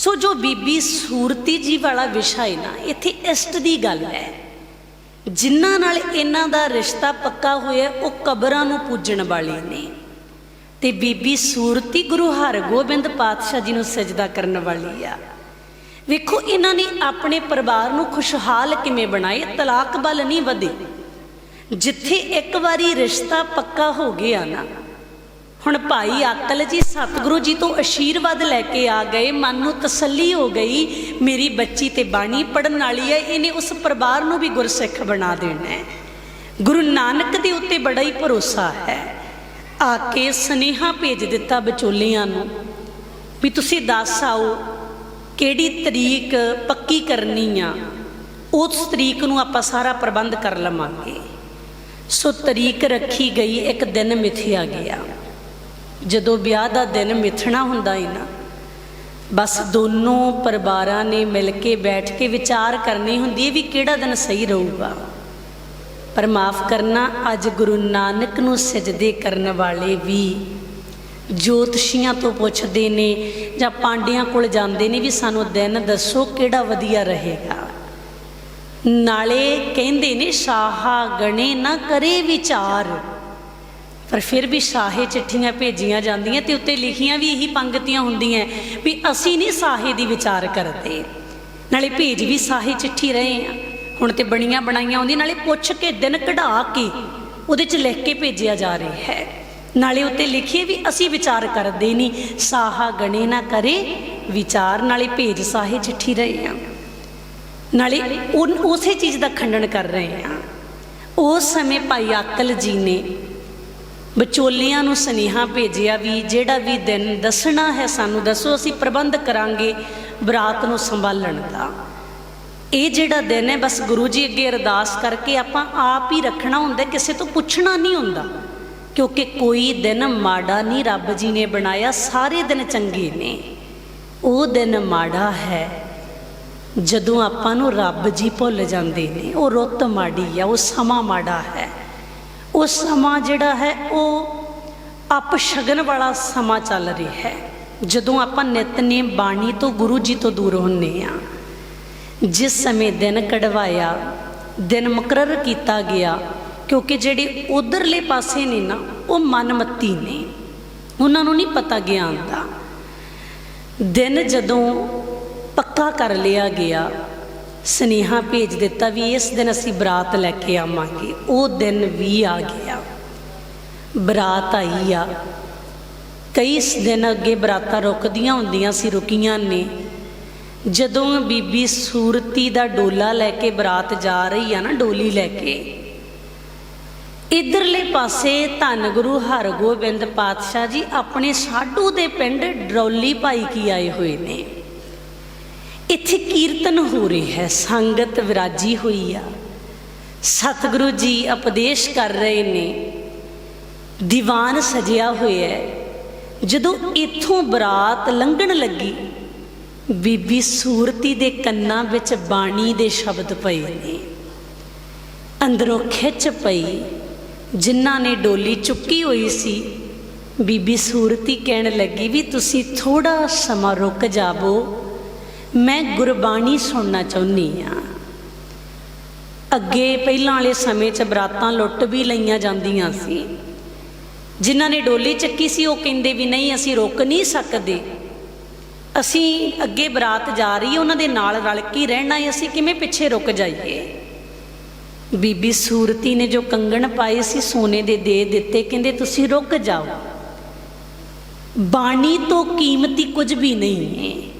ਸੋ ਜੋ ਬੀਬੀ ਸੂਰਤੀ ਜੀ ਵਾਲਾ ਵਿਸ਼ਾ ਹੈ ਨਾ, ਇੱਥੇ ਇਸ਼ਟ ਦੀ ਗੱਲ ਹੈ। ਜਿਨ੍ਹਾਂ ਨਾਲ ਇਹਨਾਂ ਦਾ ਰਿਸ਼ਤਾ ਪੱਕਾ ਹੋਇਆ, ਉਹ ਕਬਰਾਂ ਨੂੰ ਪੂਜਣ ਵਾਲੇ ਨੇ। ਤੇ ਬੀਬੀ ਸੂਰਤੀ ਗੁਰੂ ਹਰਗੋਬਿੰਦ ਪਾਤਸ਼ਾਹ ਜੀ ਨੂੰ ਸਜਦਾ ਕਰਨ ਵਾਲੀ ਆ। ਵੇਖੋ, ਇਹਨਾਂ ਨੇ ਆਪਣੇ ਪਰਿਵਾਰ ਨੂੰ ਖੁਸ਼ਹਾਲ ਕਿਵੇਂ ਬਣਾਏ, ਤਲਾਕ ਬਲ ਨਹੀਂ ਵਧੇ। ਜਿੱਥੇ ਇੱਕ ਵਾਰੀ ਰਿਸ਼ਤਾ ਪੱਕਾ ਹੋ ਗਿਆ ਨਾ ਹੁਣ ਭਾਈ ਅਕਲ ਜੀ, ਸਤਿਗੁਰੂ ਜੀ ਤੋਂ ਅਸ਼ੀਰਵਾਦ ਲੈ ਕੇ ਆ ਗਏ, ਮਨ ਨੂੰ ਤਸੱਲੀ ਹੋ ਗਈ, ਮੇਰੀ ਬੱਚੀ ਤੇ ਬਾਣੀ ਪੜਨ ਵਾਲੀ ਹੈ, ਇਹਨੇ ਉਸ ਪਰਿਵਾਰ ਨੂੰ ਵੀ ਗੁਰਸਿੱਖ ਬਣਾ ਦੇਣਾ ਹੈ। ਗੁਰੂ ਨਾਨਕ ਦੇ ਉੱਤੇ ਬੜਾ ਹੀ ਭਰੋਸਾ ਹੈ। ਆ ਕੇ ਸਨੇਹਾ ਭੇਜ ਦਿੱਤਾ ਵਿਚੋਲਿਆਂ ਨੂੰ ਵੀ ਤੁਸੀਂ ਦੱਸ ਆਓ, ਕਿਹੜੀ ਤਰੀਕ ਪੱਕੀ ਕਰਨੀ ਆ? ਉਸ ਤਰੀਕ ਨੂੰ ਆਪਾਂ ਸਾਰਾ ਪ੍ਰਬੰਧ ਕਰ ਲਵਾਂਗੇ। ਸੋ ਤਰੀਕ ਰੱਖੀ ਗਈ, ਇੱਕ ਦਿਨ ਮਿਥਿਆ ਗਿਆ। ਜਦੋਂ ਵਿਆਹ ਦਾ ਦਿਨ ਮਿਥਣਾ ਹੁੰਦਾ ਹੈ ਨਾ, ਬਸ ਦੋਨੋਂ ਪਰਿਵਾਰਾਂ ਨੇ ਮਿਲ ਕੇ ਬੈਠ ਕੇ ਵਿਚਾਰ ਕਰਨੀ ਹੁੰਦੀ ਹੈ ਵੀ ਕਿਹੜਾ ਦਿਨ ਸਹੀ ਰਹੂਗਾ। ਪਰ ਮਾਫ ਕਰਨਾ, ਅੱਜ ਗੁਰੂ ਨਾਨਕ ਨੂੰ ਸਜਦੇ ਕਰਨ ਵਾਲੇ ਵੀ ਜੋਤਸ਼ੀਆਂ ਤੋਂ ਪੁੱਛਦੇ ਨੇ ਜਾਂ ਪਾਂਡਿਆਂ ਕੋਲ ਜਾਂਦੇ ਨੇ ਵੀ ਸਾਨੂੰ ਦਿਨ ਦੱਸੋ ਕਿਹੜਾ ਵਧੀਆ ਰਹੇਗਾ। ਨਾਲੇ ਕਹਿੰਦੇ ਨੇ, ਸਾਹਾ ਗਣੇ ਨਾ ਕਰੇ ਵਿਚਾਰ। ਪਰ ਫਿਰ ਵੀ ਸਾਹੇ ਚਿੱਠੀਆਂ ਭੇਜੀਆਂ ਜਾਂਦੀਆਂ ਤੇ ਉੱਤੇ ਲਿਖੀਆਂ ਵੀ ਇਹੀ ਪੰਗਤੀਆਂ ਹੁੰਦੀਆਂ ਵੀ ਅਸੀਂ ਨਹੀਂ ਸਾਹੇ ਦੀ ਵਿਚਾਰ ਕਰਦੇ। ਨਾਲੇ ਭੇਜ ਵੀ ਸਾਹੇ ਚਿੱਠੀ ਰਹੇ ਆ ਹੁਣ ਤੇ ਬਣੀਆਂ ਬਣਾਈਆਂ ਹੁੰਦੀਆਂ, ਨਾਲੇ ਪੁੱਛ ਕੇ ਦਿਨ ਕਢਾ ਕੇ ਉਹਦੇ 'ਚ ਲਿਖ ਕੇ ਭੇਜਿਆ ਜਾ ਰਿਹਾ ਹੈ। ਨਾਲੇ ਉੱਤੇ ਲਿਖੀਏ ਵੀ ਅਸੀਂ ਵਿਚਾਰ ਕਰਦੇ ਨਹੀਂ, ਸਾਹਾ ਗਣੇ ਨਾ ਕਰੇ ਵਿਚਾਰ, ਨਾਲੇ ਭੇਜ ਸਾਹੇ ਚਿੱਠੀ ਰਹੇ ਆ ਨਾਲੇ ਉਨ- ਉਸੇ ਚੀਜ਼ ਦਾ ਖੰਡਨ ਕਰ ਰਹੇ ਆ ਉਸ ਸਮੇਂ ਭਾਈ ਅਕਲ ਜੀ ਨੇ ਵਿਚੋਲਿਆਂ ਨੂੰ ਸਨੇਹਾ ਭੇਜਿਆ ਵੀ ਜਿਹੜਾ ਵੀ ਦਿਨ ਦੱਸਣਾ ਹੈ ਸਾਨੂੰ ਦੱਸੋ, ਅਸੀਂ ਪ੍ਰਬੰਧ ਕਰਾਂਗੇ ਬਰਾਤ ਨੂੰ ਸੰਭਾਲਣ ਦਾ। ਇਹ ਜਿਹੜਾ ਦਿਨ ਹੈ, ਬਸ ਗੁਰੂ ਜੀ ਅੱਗੇ ਅਰਦਾਸ ਕਰਕੇ ਆਪਾਂ ਆਪ ਹੀ ਰੱਖਣਾ ਹੁੰਦਾ, ਕਿਸੇ ਤੋਂ ਪੁੱਛਣਾ ਨਹੀਂ ਹੁੰਦਾ। ਕਿਉਂਕਿ ਕੋਈ ਦਿਨ ਮਾੜਾ ਨਹੀਂ ਰੱਬ ਜੀ ਨੇ ਬਣਾਇਆ, ਸਾਰੇ ਦਿਨ ਚੰਗੇ ਨੇ। ਉਹ ਦਿਨ ਮਾੜਾ ਹੈ, ਜਦੋਂ ਆਪਾਂ ਨੂੰ ਰੱਬ ਜੀ ਭੁੱਲ ਜਾਂਦੇ ਨੇ। ਉਹ ਰੁੱਤ ਮਾੜੀ ਆ, ਉਹ ਸਮਾਂ ਮਾੜਾ ਹੈ। ਉਹ ਸਮਾਂ ਜਿਹੜਾ ਹੈ ਉਹ ਅਪਸ਼ਗਨ ਵਾਲਾ ਸਮਾਂ ਚੱਲ ਰਿਹਾ ਹੈ। ਜਦੋਂ ਆਪਾਂ ਨਿਤਨੇਮ ਬਾਣੀ ਤੋਂ ਗੁਰੂ ਜੀ ਤੋਂ ਦੂਰ ਹੁੰਨੇ ਆ, ਜਿਸ ਸਮੇਂ ਦਿਨ ਕਢਵਾਇਆ, ਦਿਨ ਮੁਕਰਰ ਕੀਤਾ ਗਿਆ, ਕਿਉਂਕਿ ਜਿਹੜੇ ਉਧਰਲੇ ਪਾਸੇ ਨੇ ਨਾ, ਉਹ ਮਨਮਤੀ ਨੇ। ਉਹਨਾਂ ਨੂੰ ਨਹੀਂ ਪਤਾ ਗਿਆਨ ਦਾ। ਦਿਨ ਜਦੋਂ ਪੱਕਾ ਕਰ ਲਿਆ ਗਿਆ ਸਨੇਹਾ ਭੇਜ ਦਿੱਤਾ ਵੀ ਇਸ ਦਿਨ ਅਸੀਂ ਬਰਾਤ ਲੈ ਕੇ ਆਵਾਂਗੇ। ਉਹ ਦਿਨ ਵੀ ਆ ਗਿਆ। ਬਰਾਤ ਆਈ ਆ। ਕਈ ਦਿਨ ਅੱਗੇ ਬਰਾਤਾਂ ਰੁਕਦੀਆਂ ਹੁੰਦੀਆਂ ਸੀ, ਰੁਕੀਆਂ ਨੇ। ਜਦੋਂ ਬੀਬੀ ਸੂਰਤੀ ਦਾ ਡੋਲਾ ਲੈ ਕੇ ਬਰਾਤ ਜਾ ਰਹੀ ਆ ਨਾ, ਡੋਲੀ ਲੈ ਕੇ, ਇਧਰਲੇ ਪਾਸੇ ਧੰਨ ਗੁਰੂ ਹਰਗੋਬਿੰਦ ਪਾਤਸ਼ਾਹ ਜੀ ਆਪਣੇ ਸਾਡੂ ਦੇ ਪਿੰਡ ਡਰੌਲੀ ਭਾਈ ਕੀ ਆਏ ਹੋਏ ਨੇ। ਇੱਥੇ ਕੀਰਤਨ ਹੋ ਰਿਹਾ ਹੈ, ਸੰਗਤ ਵਿਰਾਜੀ ਹੋਈ ਆ। ਸਤਿਗੁਰੂ ਜੀ ਉਪਦੇਸ਼ ਕਰ ਰਹੇ ਨੇ। ਦੀਵਾਨ ਸਜਿਆ ਹੋਇਆ ਹੈ। ਜਦੋਂ ਇੱਥੋਂ ਬਰਾਤ ਲੰਘਣ ਲੱਗੀ, ਬੀਬੀ ਸੂਰਤੀ ਦੇ ਕੰਨਾਂ ਵਿੱਚ ਬਾਣੀ ਦੇ ਸ਼ਬਦ ਪਏ ਨੇ। ਅੰਦਰੋਂ ਖਿੱਚ ਪਈ, ਜਿਨ੍ਹਾਂ ਨੇ ਡੋਲੀ ਚੁੱਕੀ ਹੋਈ ਸੀ। ਬੀਬੀ ਸੂਰਤੀ ਕਹਿਣ ਲੱਗੀ ਵੀ ਤੁਸੀਂ ਥੋੜਾ ਸਮਾਂ ਰੁਕ ਜਾਵੋ। ਮੈਂ ਗੁਰਬਾਣੀ ਸੁਣਨਾ ਚਾਹੁੰਦੀ ਆ ਅੱਗੇ ਪਹਿਲਾਂ ਵਾਲੇ ਸਮੇਂ 'ਚ ਬਰਾਤਾਂ ਲੁੱਟ ਵੀ ਲਈਆਂ ਜਾਂਦੀਆਂ ਸੀ। ਜਿਨ੍ਹਾਂ ਨੇ ਡੋਲੀ ਚੱਕੀ ਸੀ, ਉਹ ਕਹਿੰਦੇ ਵੀ ਨਹੀਂ, ਅਸੀਂ ਰੁਕ ਨਹੀਂ ਸਕਦੇ। ਅਸੀਂ ਅੱਗੇ ਬਰਾਤ ਜਾ ਰਹੀ ਹੈ, ਉਹਨਾਂ ਦੇ ਨਾਲ ਰਲ ਕੇ ਰਹਿਣਾ ਹੈ, ਅਸੀਂ ਕਿਵੇਂ ਪਿੱਛੇ ਰੁਕ ਜਾਈਏ? ਬੀਬੀ ਸੂਰਤੀ ਨੇ ਜੋ ਕੰਗਣ ਪਾਏ ਸੀ, ਸੋਨੇ ਦੇ ਦੇ ਦਿੱਤੇ, ਕਹਿੰਦੇ ਤੁਸੀਂ ਰੁਕ ਜਾਓ। ਬਾਣੀ ਤੋਂ ਕੀਮਤੀ ਕੁਝ ਵੀ ਨਹੀਂ ਹੈ।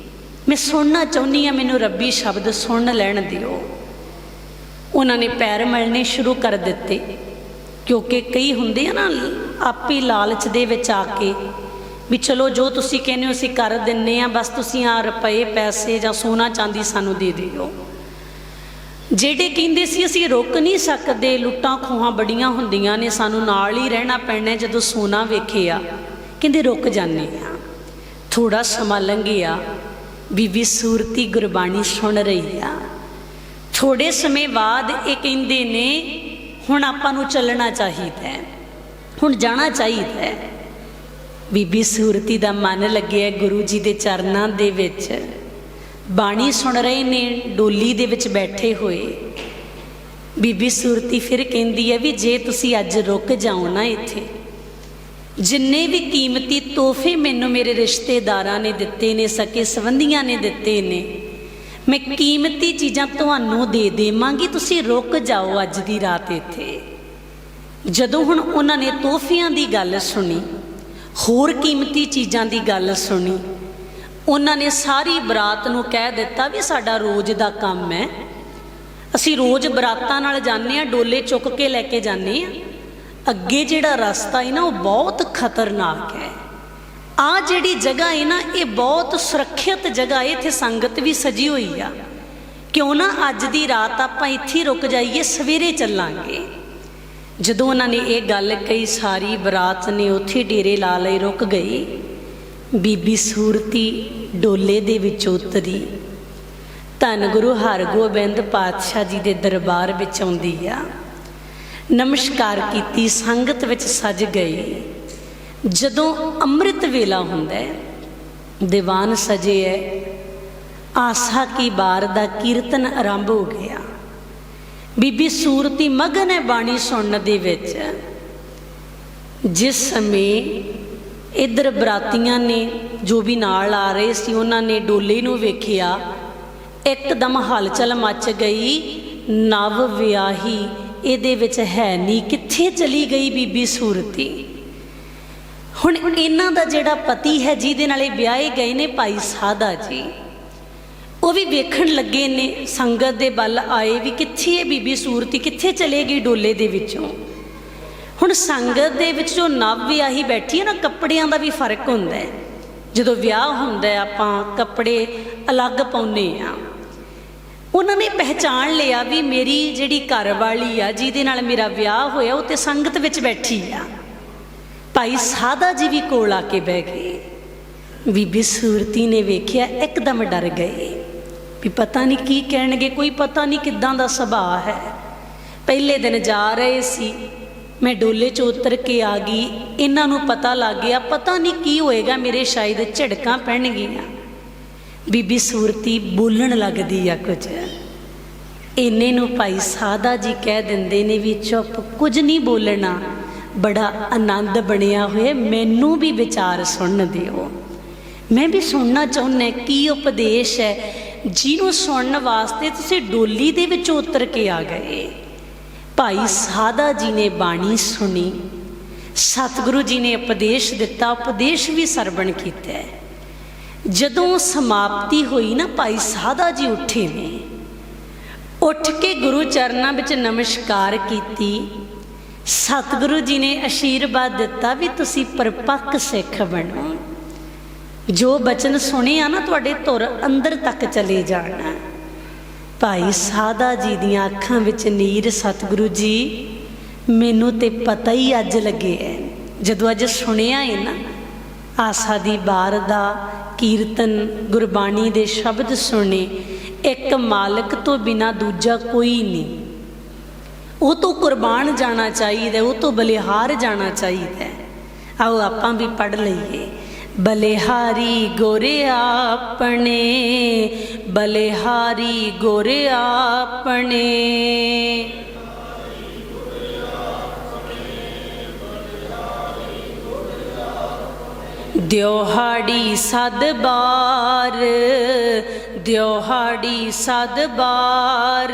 ਮੈਂ ਸੁਣਨਾ ਚਾਹੁੰਦੀ ਆ ਮੈਨੂੰ ਰੱਬੀ ਸ਼ਬਦ ਸੁਣ ਲੈਣ ਦਿਓ। ਉਹਨਾਂ ਨੇ ਪੈਰ ਮਲਣੇ ਸ਼ੁਰੂ ਕਰ ਦਿੱਤੇ, ਕਿਉਂਕਿ ਕਈ ਹੁੰਦੇ ਆ ਨਾ, ਆਪੇ ਲਾਲਚ ਦੇ ਵਿੱਚ ਆ ਕੇ ਵੀ ਚਲੋ ਜੋ ਤੁਸੀਂ ਕਹਿੰਦੇ ਹੋ, ਅਸੀਂ ਕਰ ਦਿੰਨੇ ਆ, ਬਸ ਤੁਸੀਂ ਆ ਰੁਪਏ, ਪੈਸੇ ਜਾਂ ਸੋਨਾ ਚਾਂਦੀ ਸਾਨੂੰ ਦੇ ਦਿਓ। ਜਿਹੜੇ ਕਹਿੰਦੇ ਸੀ, ਅਸੀਂ ਰੁਕ ਨਹੀਂ ਸਕਦੇ, ਲੁੱਟਾਂ ਖੋਹਾਂ ਬੜੀਆਂ ਹੁੰਦੀਆਂ ਨੇ, ਸਾਨੂੰ ਨਾਲ ਹੀ ਰਹਿਣਾ ਪੈਣਾ ਜਦੋਂ ਸੋਨਾ ਵੇਖਿਆ ਕਹਿੰਦੇ ਰੁਕ ਜਾਂਦੇ ਆ। ਥੋੜਾ ਸਮਾਂ ਲੰਘਿਆ ਬੀਬੀ ਸੂਰਤੀ ਗੁਰਬਾਣੀ ਸੁਣ ਰਹੀ ਆ। ਥੋੜੇ ਸਮੇਂ ਬਾਅਦ ਇਹ ਕਹਿੰਦੇ ਨੇ, ਹੁਣ ਆਪਾਂ ਨੂੰ ਚੱਲਣਾ ਚਾਹੀਦਾ ਹੈ। ਹੁਣ ਜਾਣਾ ਚਾਹੀਦਾ ਹੈ। ਬੀਬੀ ਸੂਰਤੀ ਦਾ ਮਨ ਲੱਗਿਆ ਗੁਰੂ ਜੀ ਦੇ ਚਰਨਾਂ ਦੇ ਵਿੱਚ। ਬਾਣੀ ਸੁਣ ਰਹੇ ਨੇ, ਡੋਲੀ ਦੇ ਵਿੱਚ ਬੈਠੇ ਹੋਏ। ਬੀਬੀ ਸੂਰਤੀ ਫਿਰ ਕਹਿੰਦੀ ਹੈ ਵੀ ਜੇ ਤੁਸੀਂ ਅੱਜ ਰੁਕ ਜਾਓ ਨਾ ਇੱਥੇ ਜਿੰਨੇ ਵੀ ਕੀਮਤੀ ਤੋਹਫੇ ਮੈਨੂੰ ਮੇਰੇ ਰਿਸ਼ਤੇਦਾਰਾਂ ਨੇ ਦਿੱਤੇ ਨੇ, ਸਕੇ ਸੰਬੰਧੀਆਂ ਨੇ ਦਿੱਤੇ ਨੇ, ਮੈਂ ਕੀਮਤੀ ਚੀਜ਼ਾਂ ਤੁਹਾਨੂੰ ਦੇ ਦੇਵਾਂਗੀ, ਤੁਸੀਂ ਰੁਕ ਜਾਓ ਅੱਜ ਦੀ ਰਾਤ ਇੱਥੇ। ਜਦੋਂ ਹੁਣ ਉਹਨਾਂ ਨੇ ਤੋਹਫਿਆਂ ਦੀ ਗੱਲ ਸੁਣੀ, ਹੋਰ ਕੀਮਤੀ ਚੀਜ਼ਾਂ ਦੀ ਗੱਲ ਸੁਣੀ, ਉਹਨਾਂ ਨੇ ਸਾਰੀ ਬਰਾਤ ਨੂੰ ਕਹਿ ਦਿੱਤਾ ਵੀ ਸਾਡਾ ਰੋਜ਼ ਦਾ ਕੰਮ ਹੈ। ਅਸੀਂ ਰੋਜ਼ ਬਰਾਤਾਂ ਨਾਲ ਜਾਂਦੇ ਆ ਡੋਲੇ ਚੁੱਕ ਕੇ ਲੈ ਕੇ ਜਾਂਦੇ ਆ ਅੱਗੇ ਜਿਹੜਾ ਰਸਤਾ ਹੈ ਨਾ, ਉਹ ਬਹੁਤ ਖਤਰਨਾਕ ਹੈ। ਆ ਜਿਹੜੀ ਜਗ੍ਹਾ ਹੈ ਨਾ, ਇਹ ਬਹੁਤ ਸੁਰੱਖਿਅਤ ਜਗ੍ਹਾ ਹੈ। ਇੱਥੇ ਸੰਗਤ ਵੀ ਸਜੀ ਹੋਈ ਆ। ਕਿਉਂ ਨਾ ਅੱਜ ਦੀ ਰਾਤ ਆਪਾਂ ਇੱਥੇ ਰੁਕ ਜਾਈਏ, ਸਵੇਰੇ ਚੱਲਾਂਗੇ। ਜਦੋਂ ਉਹਨਾਂ ਨੇ ਇਹ ਗੱਲ ਕਹੀ, ਸਾਰੀ ਬਰਾਤ ਨੇ ਉੱਥੇ ਡੇਰੇ ਲਾ ਲਈ ਰੁਕ ਗਈ ਬੀਬੀ ਸੂਰਤੀ ਡੋਲੇ ਦੇ ਵਿੱਚ ਉਤਰੀ। ਧੰਨ ਗੁਰੂ ਹਰਗੋਬਿੰਦ ਪਾਤਸ਼ਾਹ ਜੀ ਦੇ ਦਰਬਾਰ ਵਿੱਚ ਆਉਂਦੀ ਆ। ਨਮਸਕਾਰ ਕੀਤੀ, ਸੰਗਤ ਵਿੱਚ ਸਜ ਗਏ ਜਦੋਂ ਅੰਮ੍ਰਿਤ ਵੇਲਾ ਹੁੰਦਾ ਹੈ, ਦੀਵਾਨ ਸਜੇ ਹੈ, ਆਸਾ ਕੀ ਬਾਰ ਦਾ ਕੀਰਤਨ ਆਰੰਭ ਹੋ ਗਿਆ। ਬੀਬੀ ਸੂਰਤੀ ਮਗਨ ਹੈ ਬਾਣੀ ਸੁਣਨ ਦੇ ਵਿੱਚ। ਜਿਸ ਸਮੇਂ ਇਧਰ ਬਰਾਤੀਆਂ ਨੇ ਜੋ ਵੀ ਨਾਲ ਆ ਰਹੇ ਸੀ, ਉਹਨਾਂ ਨੇ ਡੋਲੇ ਨੂੰ ਵੇਖਿਆ, ਇੱਕਦਮ ਹਲਚਲ ਮਚ ਗਈ, ਨਵ ਵਿਆਹੀ ਇਹਦੇ ਵਿੱਚ ਹੈ ਨਹੀਂ ਕਿੱਥੇ ਚਲੀ ਗਈ ਬੀਬੀ ਸੂਰਤੀ? ਹੁਣ ਇਹਨਾਂ ਦਾ ਜਿਹੜਾ ਪਤੀ ਹੈ, ਜਿਹਦੇ ਨਾਲ ਇਹ ਵਿਆਹੇ ਗਏ ਨੇ ਭਾਈ ਸਾਦਾ ਜੀ, ਉਹ ਵੀ ਵੇਖਣ ਲੱਗੇ ਨੇ, ਸੰਗਤ ਦੇ ਵੱਲ ਆਏ ਵੀ ਕਿੱਥੇ ਹੈ ਬੀਬੀ ਸੂਰਤੀ? ਕਿੱਥੇ ਚਲੇ ਗਈ ਡੋਲੇ ਦੇ ਵਿੱਚੋਂ? ਹੁਣ ਸੰਗਤ ਦੇ ਵਿੱਚ ਜੋ ਨਵ ਵਿਆਹੀ ਬੈਠੀ ਹੈ ਨਾ, ਕੱਪੜਿਆਂ ਦਾ ਵੀ ਫ਼ਰਕ ਹੁੰਦਾ ਹੈ। ਜਦੋਂ ਵਿਆਹ ਹੁੰਦਾ ਆਪਾਂ ਕੱਪੜੇ ਅਲੱਗ ਪਾਉਨੇ ਆ ਉਹਨਾਂ ਨੇ ਪਹਿਚਾਣ ਲਿਆ ਵੀ ਮੇਰੀ ਜਿਹੜੀ ਘਰ ਵਾਲੀ ਆ, ਜਿਹਦੇ ਨਾਲ ਮੇਰਾ ਵਿਆਹ ਹੋਇਆ, ਉਹ ਤੇ ਸੰਗਤ ਵਿੱਚ ਬੈਠੀ ਆ। ਭਾਈ ਸਾਦਾ ਜੀ ਵੀ ਕੋਲ ਆ ਕੇ ਬਹਿ ਗਏ। ਬੀਬੀ ਸੂਰਤੀ ਨੇ ਵੇਖਿਆ, ਇੱਕਦਮ ਡਰ ਗਏ। ਵੀ ਪਤਾ ਨਹੀਂ ਕੀ ਕਹਿਣਗੇ, ਕੋਈ ਪਤਾ ਨਹੀਂ ਕਿੱਦਾਂ ਦਾ ਸੁਭਾਅ ਹੈ। ਪਹਿਲੇ ਦਿਨ ਜਾ ਰਹੇ ਸੀ। ਮੈਂ ਡੋਲੇ 'ਚ ਉਤਰ ਕੇ ਆ ਗਈ। ਇਹਨਾਂ ਨੂੰ ਪਤਾ ਲੱਗ ਗਿਆ, ਪਤਾ ਨਹੀਂ ਕੀ ਹੋਏਗਾ, ਮੇਰੇ ਸ਼ਾਇਦ ਝੜਕਾਂ ਪੈਣਗੀਆਂ। ਬੀਬੀ ਸੂਰਤੀ ਬੋਲਣ ਲੱਗਦੀ ਆ ਕੁਝ। ਇੰਨੇ ਨੂੰ ਭਾਈ ਸਾਦਾ ਜੀ ਕਹਿ ਦਿੰਦੇ ਨੇ ਵੀ ਚੁੱਪ, ਕੁਝ ਨਹੀਂ ਬੋਲਣਾ। ਬੜਾ ਆਨੰਦ ਬਣਿਆ ਹੋਇਆ, ਮੈਨੂੰ ਵੀ ਵਿਚਾਰ ਸੁਣਨ ਦਿਓ। ਮੈਂ ਵੀ ਸੁਣਨਾ ਚਾਹੁੰਦਾ ਕੀ ਉਪਦੇਸ਼ ਹੈ? ਜਿਹਨੂੰ ਸੁਣਨ ਵਾਸਤੇ ਤੁਸੀਂ ਡੋਲੀ ਦੇ ਵਿੱਚ ਉਤਰ ਕੇ ਆ ਗਏ। ਭਾਈ ਸਾਦਾ ਜੀ ਨੇ ਬਾਣੀ ਸੁਣੀ। ਸਤਿਗੁਰੂ ਜੀ ਨੇ ਉਪਦੇਸ਼ ਦਿੱਤਾ, ਉਪਦੇਸ਼ ਵੀ ਸਰਵਣ ਕੀਤਾ ਜਦੋਂ ਸਮਾਪਤੀ ਹੋਈ ਨਾ ਭਾਈ ਸਾਦਾ ਜੀ ਉੱਠੇ ਨੇ। ਉੱਠ ਕੇ ਗੁਰੂ ਚਰਨਾਂ ਵਿੱਚ ਨਮਸਕਾਰ ਕੀਤੀ। ਸਤਿਗੁਰੂ ਜੀ ਨੇ ਅਸ਼ੀਰਵਾਦ ਦਿੱਤਾ ਵੀ ਤੁਸੀਂ ਪਰਪੱਕ ਸਿੱਖ ਬਣੋ। ਜੋ ਬਚਨ ਸੁਣੇ ਆ ਨਾ ਤੁਹਾਡੇ ਧੁਰ ਅੰਦਰ ਤੱਕ ਚਲੇ ਜਾਣਾ। ਭਾਈ ਸਾਦਾ ਜੀ ਦੀਆਂ ਅੱਖਾਂ ਵਿੱਚ ਨੀਰ, ਸਤਿਗੁਰੂ ਜੀ, ਮੈਨੂੰ ਤੇ ਪਤਾ ਹੀ ਅੱਜ ਲੱਗਿਆ ਜਦੋਂ ਅੱਜ ਸੁਣਿਆ ਹੈ ਨਾ ਆਸਾ ਦੀ ਬਾਰ ਦਾ ਕੀਰਤਨ ਗੁਰਬਾਣੀ ਦੇ ਸ਼ਬਦ ਸੁਣੇ, ਇੱਕ ਮਾਲਕ ਤੋਂ ਬਿਨਾ ਦੂਜਾ ਕੋਈ ਨਹੀਂ। ਉਹ ਤੋਂ ਕੁਰਬਾਨ ਜਾਣਾ ਚਾਹੀਦਾ ਉਹ ਤੋਂ ਬਲਿਹਾਰ ਜਾਣਾ ਚਾਹੀਦਾ ਆਓ ਆਪਾਂ ਵੀ ਪੜ ਲਈਏ। ਬਲਿਹਾਰੀ ਗੋਰੇ ਆਪਣੇ, ਬਲਿਹਾਰੀ ਗੋਰੇ ਆਪਣੇ। ਦਿਉਹਾੜੀ ਸਦ ਬਾਰ ਦਿਉਹਾੜੀ ਸਦ ਬਾਰ।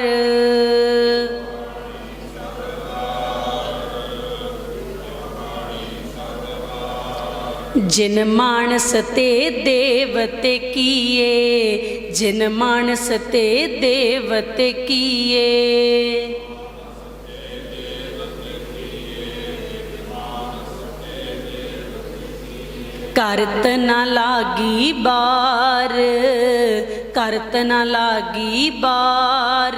ਜਿਨ ਮਾਨਸ ਤੇ ਦੇਵਤੇ ਕੀਏ, ਜਿਨ ਮਾਨਸ ਤੇ ਦੇਵਤ ਕੀਏ। ਕਰਤ ਨਾ ਲਾਗੀ ਬਾਰ, ਕਰਤ ਨਾ ਲਾਗੀ ਬਾਰ।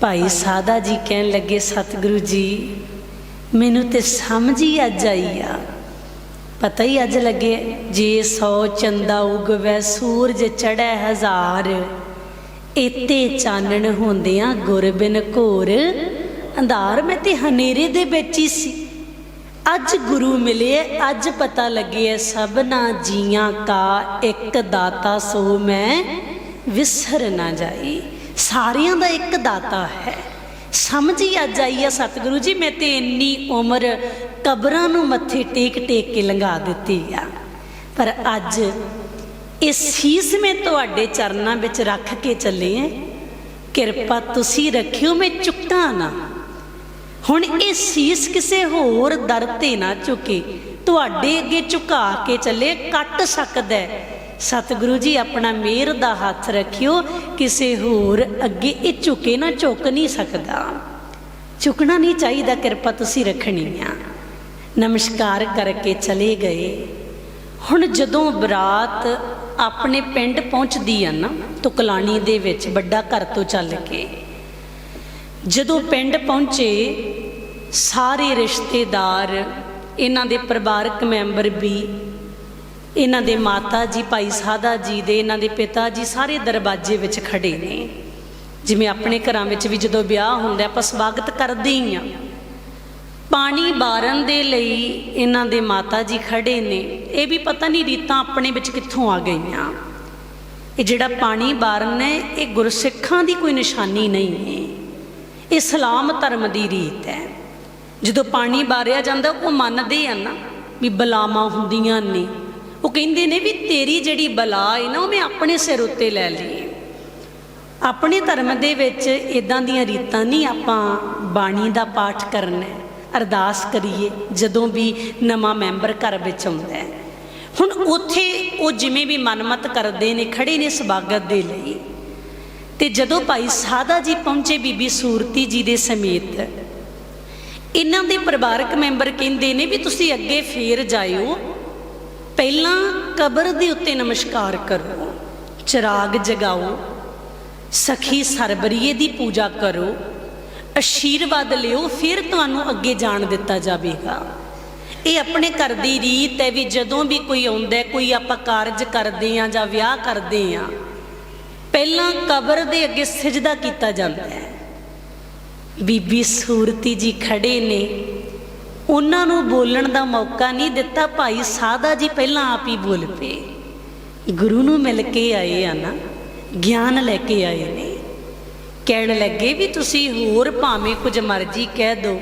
ਭਾਈ ਸਾਦਾ ਜੀ ਕਹਿਣ ਲੱਗੇ, ਸਤਿਗੁਰੂ ਜੀ, ਮੈਨੂੰ ਤੇ ਸਮਝ ਹੀ ਅੱਜ ਆਈ ਆ। ਪਤਾ ਹੀ ਅੱਜ ਲੱਗੇ, ਜੇ ਸੌ ਚੰਦਾ ਉਗਵੇ, ਸੂਰਜ ਚੜ੍ਹੈ ਹਜ਼ਾਰ। ਇਤੇ ਚਾਨਣ ਹੁੰਦਿਆਂ ਗੁਰ ਬਿਨ ਘੋਰ, ਅੰਧਾਰ ਮੈਂ ਤੇ ਹਨੇਰੇ ਦੇ ਵਿੱਚ ਹੀ ਸੀ। ਅੱਜ ਗੁਰੂ ਮਿਲੇ, ਅੱਜ ਪਤਾ ਲੱਗਿਆ ਸਭਨਾ ਜੀਆਂ ਕਾ ਇੱਕ ਦਾਤਾ, ਸੋ ਮੈਂ ਵਿਸਰ ਨਾ ਜਾਈ। ਸਾਰਿਆਂ ਦਾ ਇੱਕ ਦਾਤਾ ਹੈ। ਸਮਝ ਹੀ ਅੱਜ ਆਈ ਆ ਸਤਿਗੁਰੂ ਜੀ, ਮੈਂ ਤੇ ਇੰਨੀ ਉਮਰ ਕਬਰਾਂ ਨੂੰ ਮੱਥੇ ਟੇਕ ਟੇਕ ਕੇ ਲੰਘਾ ਦਿੱਤੀ ਆ। ਪਰ ਅੱਜ ਇਹ ਸੀਸ ਮੈਂ ਤੁਹਾਡੇ ਚਰਨਾਂ ਵਿੱਚ ਰੱਖ ਕੇ ਚੱਲੇ ਆਂ ਕਿਰਪਾ ਤੁਸੀਂ ਰੱਖਿਓ, ਮੈਂ ਚੁੱਕਾਂ ਨਾ। ਹੁਣ ਇਹ ਸੀਸ ਕਿਸੇ ਹੋਰ ਦਰ ਤੇ ਨਾ ਝੁਕੇ ਤੁਹਾਡੇ ਅੱਗੇ ਝੁਕਾ ਕੇ ਚੱਲੇ, ਕੱਟ ਸਕਦਾ ਸਤਿਗੁਰੂ ਜੀ, ਆਪਣਾ ਮਿਹਰ ਦਾ ਹੱਥ ਰੱਖਿਓ, ਕਿਸੇ ਹੋਰ ਅੱਗੇ ਇਹ ਝੁਕੇ ਨਾ, ਝੁਕ ਨਹੀਂ ਸਕਦਾ। ਝੁਕਣਾ ਨਹੀਂ ਚਾਹੀਦਾ, ਕਿਰਪਾ ਤੁਸੀਂ ਰੱਖਣੀ ਆ। ਨਮਸਕਾਰ ਕਰਕੇ ਚਲੇ ਗਏ। ਹੁਣ ਜਦੋਂ ਬਰਾਤ ਆਪਣੇ ਪਿੰਡ ਪਹੁੰਚਦੀ ਆ ਨਾ, ਤੁਕਲਾਣੀ ਦੇ ਵਿੱਚ, ਵੱਡਾ ਘਰ ਤੋਂ ਚੱਲ ਕੇ। ਜਦੋਂ ਪਿੰਡ ਪਹੁੰਚੇ, ਸਾਰੇ ਰਿਸ਼ਤੇਦਾਰ, ਇਹਨਾਂ ਦੇ ਪਰਿਵਾਰਕ ਮੈਂਬਰ ਵੀ, ਇਹਨਾਂ ਦੇ ਮਾਤਾ ਜੀ, ਭਾਈ ਸਾਦਾ ਜੀ ਦੇ, ਇਹਨਾਂ ਦੇ ਪਿਤਾ ਜੀ, ਸਾਰੇ ਦਰਵਾਜ਼ੇ ਵਿੱਚ ਖੜੇ ਨੇ। ਜਿਵੇਂ ਆਪਣੇ ਘਰਾਂ ਵਿੱਚ ਵੀ ਜਦੋਂ ਵਿਆਹ ਹੁੰਦਾ, ਆਪਾਂ ਸਵਾਗਤ ਕਰਦੇ ਹੀ ਆ। ਪਾਣੀ ਬਾਰਨ ਦੇ ਲਈ ਇਹਨਾਂ ਦੇ ਮਾਤਾ ਜੀ ਖੜੇ ਨੇ। ਇਹ ਵੀ ਪਤਾ ਨਹੀਂ ਰੀਤਾਂ ਆਪਣੇ ਵਿੱਚ ਕਿੱਥੋਂ ਆ ਗਈਆਂ। ਇਹ ਜਿਹੜਾ ਪਾਣੀ ਬਾਰਨ ਹੈ ਇਹ ਗੁਰਸਿੱਖਾਂ ਦੀ ਕੋਈ ਨਿਸ਼ਾਨੀ ਨਹੀਂ ਹੈ। ਇਹ ਇਸਲਾਮ ਧਰਮ ਦੀ ਰੀਤ ਹੈ। ਜਦੋਂ ਪਾਣੀ ਬਾਰਿਆ ਜਾਂਦਾ ਉਹ ਮੰਨਦੇ ਆ ਨਾ ਵੀ ਬਲਾਵਾਂ ਹੁੰਦੀਆਂ ਨੇ। ਉਹ ਕਹਿੰਦੇ ਨੇ ਵੀ ਤੇਰੀ ਜਿਹੜੀ ਬਲਾ ਹੈ ਨਾ ਉਹ ਮੈਂ ਆਪਣੇ ਸਿਰ ਉੱਤੇ ਲੈ ਲਈ ਆਪਣੇ ਧਰਮ ਦੇ ਵਿੱਚ ਇਦਾਂ ਦੀਆਂ ਰੀਤਾਂ ਨਹੀਂ ਆਪਾਂ ਬਾਣੀ ਦਾ ਪਾਠ ਕਰਨਾ ਹੈ, ਅਰਦਾਸ ਕਰੀਏ, ਜਦੋਂ ਵੀ ਨਵਾਂ ਮੈਂਬਰ ਘਰ ਵਿੱਚ ਆਉਂਦਾ ਹੈ। ਹੁਣ ਉੱਥੇ ਉਹ ਜਿਵੇਂ ਵੀ ਮਨਮਤ ਕਰਦੇ ਨੇ, ਖੜੇ ਨੇ ਸਵਾਗਤ ਦੇ ਲਈ। ਤੇ ਜਦੋਂ ਭਾਈ ਸਾਦਾ ਜੀ ਪਹੁੰਚੇ ਬੀਬੀ ਸੂਰਤੀ ਜੀ ਦੇ ਸਮੇਤ, ਇਹਨਾਂ ਦੇ ਪਰਿਵਾਰਕ ਮੈਂਬਰ ਕਹਿੰਦੇ ਨੇ ਵੀ ਤੁਸੀਂ ਅੱਗੇ ਫੇਰ ਜਾਇਓ। ਪਹਿਲਾਂ ਕਬਰ ਦੇ ਉੱਤੇ ਨਮਸਕਾਰ ਕਰੋ, ਚਿਰਾਗ ਜਗਾਓ, ਸਖੀ ਸਰਬਰੀਏ ਦੀ ਪੂਜਾ ਕਰੋ। ਅਸ਼ੀਰਵਾਦ ਲਿਓ, ਫਿਰ ਤੁਹਾਨੂੰ ਅੱਗੇ ਜਾਣ ਦਿੱਤਾ ਜਾਵੇਗਾ। ਇਹ ਆਪਣੇ ਘਰ ਦੀ ਰੀਤ ਹੈ ਵੀ ਜਦੋਂ ਵੀ ਕੋਈ ਆਉਂਦਾ ਕੋਈ ਆਪਾਂ ਕਾਰਜ ਕਰਦੇ ਆ ਜਾਂ ਵਿਆਹ ਕਰਦੇ ਆ ਪਹਿਲਾਂ ਕਬਰ ਦੇ ਅੱਗੇ ਸਜਦਾ ਕੀਤਾ ਜਾਂਦਾ ਹੈ। ਬੀਬੀ ਸੂਰਤੀ ਜੀ ਖੜੇ ਨੇ। ਉਹਨਾਂ ਨੂੰ ਬੋਲਣ ਦਾ ਮੌਕਾ ਨਹੀਂ ਦਿੱਤਾ, ਭਾਈ ਸਾਦਾ ਜੀ ਪਹਿਲਾਂ ਆਪ ਹੀ ਬੋਲ ਪਏ। ਗੁਰੂ ਨੂੰ ਮਿਲ ਕੇ ਆਏ ਆ ਨਾ, ਗਿਆਨ ਲੈ ਕੇ ਆਏ ਨੇ। ਕਹਿਣ ਲੱਗੇ ਵੀ ਤੁਸੀਂ ਹੋਰ ਭਾਵੇਂ ਕੁਝ ਮਰਜ਼ੀ ਕਹਿ ਦਿਓ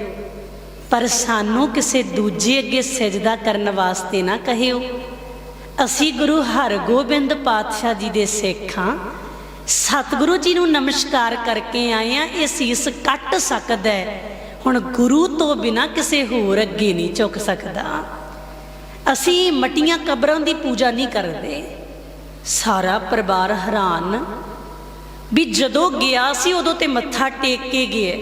ਪਰ ਸਾਨੂੰ ਕਿਸੇ ਦੂਜੇ ਅੱਗੇ ਸਜਦਾ ਕਰਨ ਵਾਸਤੇ ਨਾ ਕਹਿਓ। ਅਸੀਂ ਗੁਰੂ ਹਰਗੋਬਿੰਦ ਪਾਤਸ਼ਾਹ ਜੀ ਦੇ ਸਿੱਖ ਹਾਂ। ਸਤਿਗੁਰੂ ਜੀ ਨੂੰ ਨਮਸਕਾਰ ਕਰਕੇ ਆਏ ਆ ਇਹ ਸੀਸ ਕੱਟ ਸਕਦਾ ਹੈ। ਹੁਣ ਗੁਰੂ ਤੋਂ ਬਿਨਾ ਕਿਸੇ ਹੋਰ ਅੱਗੇ ਨਹੀਂ ਝੁਕ ਸਕਦਾ। ਅਸੀਂ ਮਟੀਆਂ ਕਬਰਾਂ ਦੀ ਪੂਜਾ ਨਹੀਂ ਕਰਦੇ। ਸਾਰਾ ਪਰਿਵਾਰ ਹੈਰਾਨ ਵੀ ਜਦੋਂ ਗਿਆ ਸੀ ਉਦੋਂ ਤੇ ਮੱਥਾ ਟੇਕ ਕੇ ਗਿਆ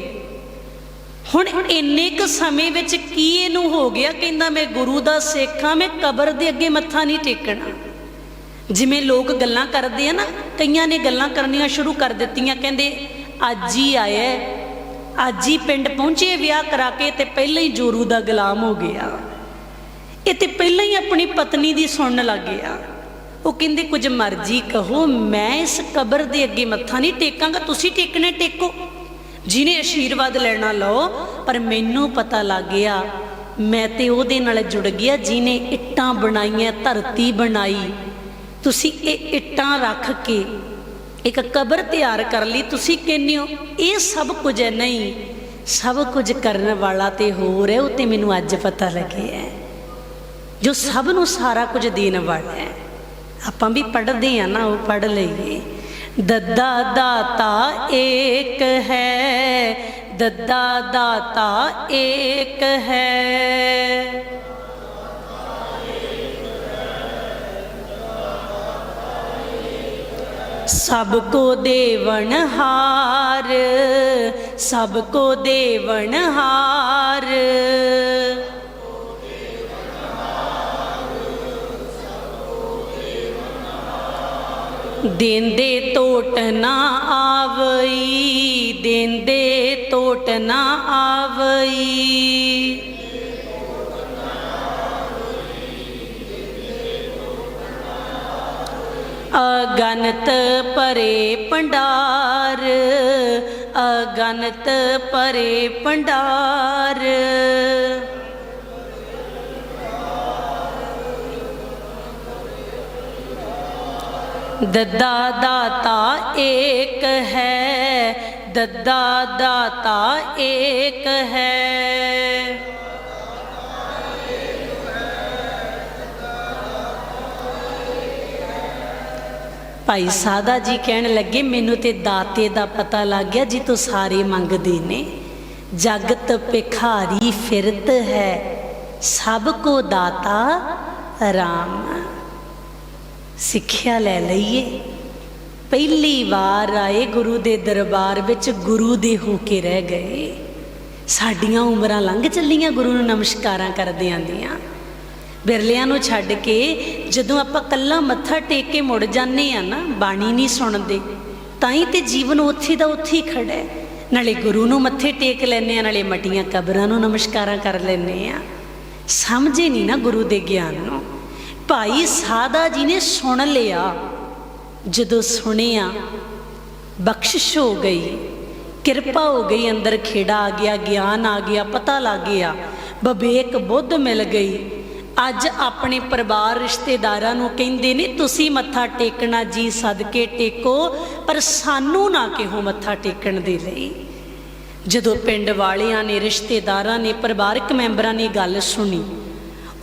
ਹੁਣ ਇੰਨੇ ਕੁ ਸਮੇਂ ਵਿੱਚ ਕੀ ਇਹਨੂੰ ਹੋ ਗਿਆ ਕਹਿੰਦਾ ਮੈਂ ਗੁਰੂ ਦਾ ਸਿੱਖ ਹਾਂ, ਮੈਂ ਕਬਰ ਦੇ ਅੱਗੇ ਮੱਥਾ ਨਹੀਂ ਟੇਕਣਾ। ਜਿਵੇਂ ਲੋਕ ਗੱਲਾਂ ਕਰਦੇ ਆ ਨਾ, ਕਈਆਂ ਨੇ ਗੱਲਾਂ ਕਰਨੀਆਂ ਸ਼ੁਰੂ ਕਰ ਦਿੱਤੀਆਂ, ਕਹਿੰਦੇ ਅੱਜ ਹੀ ਆਇਆ ਅੱਜ ਹੀ ਪਿੰਡ ਪਹੁੰਚੇ, ਵਿਆਹ ਕਰਾ ਕੇ ਤੇ ਪਹਿਲਾਂ ਹੀ ਜੋਰੂ ਦਾ ਗੁਲਾਮ ਹੋ ਗਿਆ। ਇਹ ਤੇ ਪਹਿਲਾਂ ਹੀ ਆਪਣੀ ਪਤਨੀ ਦੀ ਸੁਣਨ ਲੱਗ ਗਿਆ। ਉਹ ਕਹਿੰਦੇ, ਕੁਝ ਮਰਜ਼ੀ ਕਹੋ, ਮੈਂ ਇਸ ਕਬਰ ਦੇ ਅੱਗੇ ਮੱਥਾ ਨਹੀਂ ਟੇਕਾਂਗਾ, ਤੁਸੀਂ ਟੇਕਣੇ ਟੇਕੋ। ਜਿਹਨੇ ਆਸ਼ੀਰਵਾਦ ਲੈਣਾ ਲਓ, ਪਰ ਮੈਨੂੰ ਪਤਾ ਲੱਗ ਗਿਆ, ਮੈਂ ਤੇ ਉਹਦੇ ਨਾਲ ਜੁੜ ਗਿਆ, ਜਿਹਨੇ ਇੱਟਾਂ ਬਣਾਈਆਂ, ਧਰਤੀ ਬਣਾਈ। ਤੁਸੀਂ ਇਹ ਇੱਟਾਂ ਰੱਖ ਕੇ ਇੱਕ ਕਬਰ ਤਿਆਰ ਕਰ ਲਈ, ਤੁਸੀਂ ਕਹਿੰਦੇ ਹੋ, ਇਹ ਸਭ ਕੁਝ ਹੈ, ਨਹੀਂ, ਸਭ ਕੁਝ ਕਰਨ ਵਾਲਾ ਤੇ ਹੋਰ ਹੈ, ਉਹ ਤੇ ਮੈਨੂੰ ਅੱਜ ਪਤਾ ਲੱਗਿਆ ਜੋ ਸਭ ਨੂੰ ਸਾਰਾ ਕੁਝ ਦੇਣ ਵਾਲਾ ਹੈ। ਆਪਾਂ ਵੀ ਪੜ੍ਹਦੇ ਆ ਨਾ, ਉਹ ਪੜ੍ਹ ਲਈਏ। ਦੱਦਾ ਦਾਤਾ ਏਕ ਹੈ, ਦੱਦਾ ਦਾਤਾ ਏਕ ਹੈ। ਸਭ ਕੋ ਦੇਵਨ ਹਾਰ, ਸਭ ਕੋ ਦੇਵਨ ਹਾਰ। ਦੇਂਦੇ ਟੋਟ ਨਾ ਆਵਈ ਦੇਂਦੇ ਟੋਟ ਨਾ ਆਵਈ। ਅਗਨਤ ਪਰੇ ਪੰਡਾਰ ਅਗਨਤ ਪਰੇ ਪੰਡਾਰ ਦੱਦਾ ਦਾਤਾ ਏਕ ਹੈ, ਦੱਦਾ ਦਾਤਾ ਏਕ ਹੈ। ਭਾਈ ਸਾਦਾ ਜੀ ਕਹਿਣ ਲੱਗੇ, ਮੈਨੂੰ ਤੇ ਦਾਤੇ ਦਾ ਪਤਾ ਲੱਗ ਗਿਆ ਜੀ ਤੋਂ ਸਾਰੇ ਮੰਗਦੇ ਨੇ। ਜਗਤ ਭਿਖਾਰੀ ਫਿਰਤ ਹੈ, ਸਭ ਕੋ ਦਾਤਾ ਰਾਮ ਸਿੱਖਿਆ ਲੈ ਲਈਏ। ਪਹਿਲੀ ਵਾਰ ਆਏ ਗੁਰੂ ਦੇ ਦਰਬਾਰ ਵਿੱਚ ਗੁਰੂ ਦੇ ਹੋ ਕੇ ਰਹਿ ਗਏ। ਸਾਡੀਆਂ ਉਮਰਾਂ ਲੰਘ ਚੱਲੀਆਂ ਗੁਰੂ ਨੂੰ ਨਮਸਕਾਰਾਂ ਕਰਦੇ ਆਂਦੀਆਂ ਬਿਰਲਿਆਂ ਨੂੰ ਛੱਡ ਕੇ ਜਦੋਂ ਆਪਾਂ ਕੱਲਾ ਮੱਥਾ ਟੇਕ ਕੇ ਮੁੜ ਜਾਂਦੇ ਆ ਨਾ, ਬਾਣੀ ਨਹੀਂ ਸੁਣਦੇ, ਤਾਂ ਹੀ ਤੇ ਜੀਵਨ ਉੱਥੇ ਦਾ ਉੱਥੇ ਹੀ ਖੜਾ ਹੈ। ਨਾਲੇ ਗੁਰੂ ਨੂੰ ਮੱਥੇ ਟੇਕ ਲੈਨੇ ਆ, ਨਾਲੇ ਮਟੀਆਂ ਕਬਰਾਂ ਨੂੰ ਨਮਸਕਾਰਾਂ ਕਰ ਲੈਨੇ ਆ। ਸਮਝੇ ਨਹੀਂ ਨਾ ਗੁਰੂ ਦੇ ਗਿਆਨ ਨੂੰ। ਭਾਈ ਸਾਦਾ ਜੀ ਨੇ ਸੁਣ ਲਿਆ। ਜਦੋਂ ਸੁਣਿਆ, ਬਖਸ਼ਿਸ਼ ਹੋ ਗਈ। ਕਿਰਪਾ ਹੋ ਗਈ ਅੰਦਰ ਖੇੜਾ ਆ ਗਿਆ, ਗਿਆਨ ਆ ਗਿਆ, ਪਤਾ ਲੱਗ ਗਿਆ। ਬਵੇਕ ਬੁੱਧ ਮਿਲ ਗਈ। ਅੱਜ ਆਪਣੇ ਪਰਿਵਾਰ ਰਿਸ਼ਤੇਦਾਰਾਂ ਨੂੰ ਕਹਿੰਦੇ ਨੇ, ਤੁਸੀਂ ਮੱਥਾ ਟੇਕਣਾ ਜੀ ਸਦਕੇ ਟੇਕੋ, ਪਰ ਸਾਨੂੰ ਨਾ ਕਿਹੋ ਮੱਥਾ ਟੇਕਣ ਦੇ ਲਈ। ਜਦੋਂ ਪਿੰਡ ਵਾਲਿਆਂ ਨੇ, ਰਿਸ਼ਤੇਦਾਰਾਂ ਨੇ, ਪਰਿਵਾਰਕ ਮੈਂਬਰਾਂ ਨੇ ਗੱਲ ਸੁਣੀ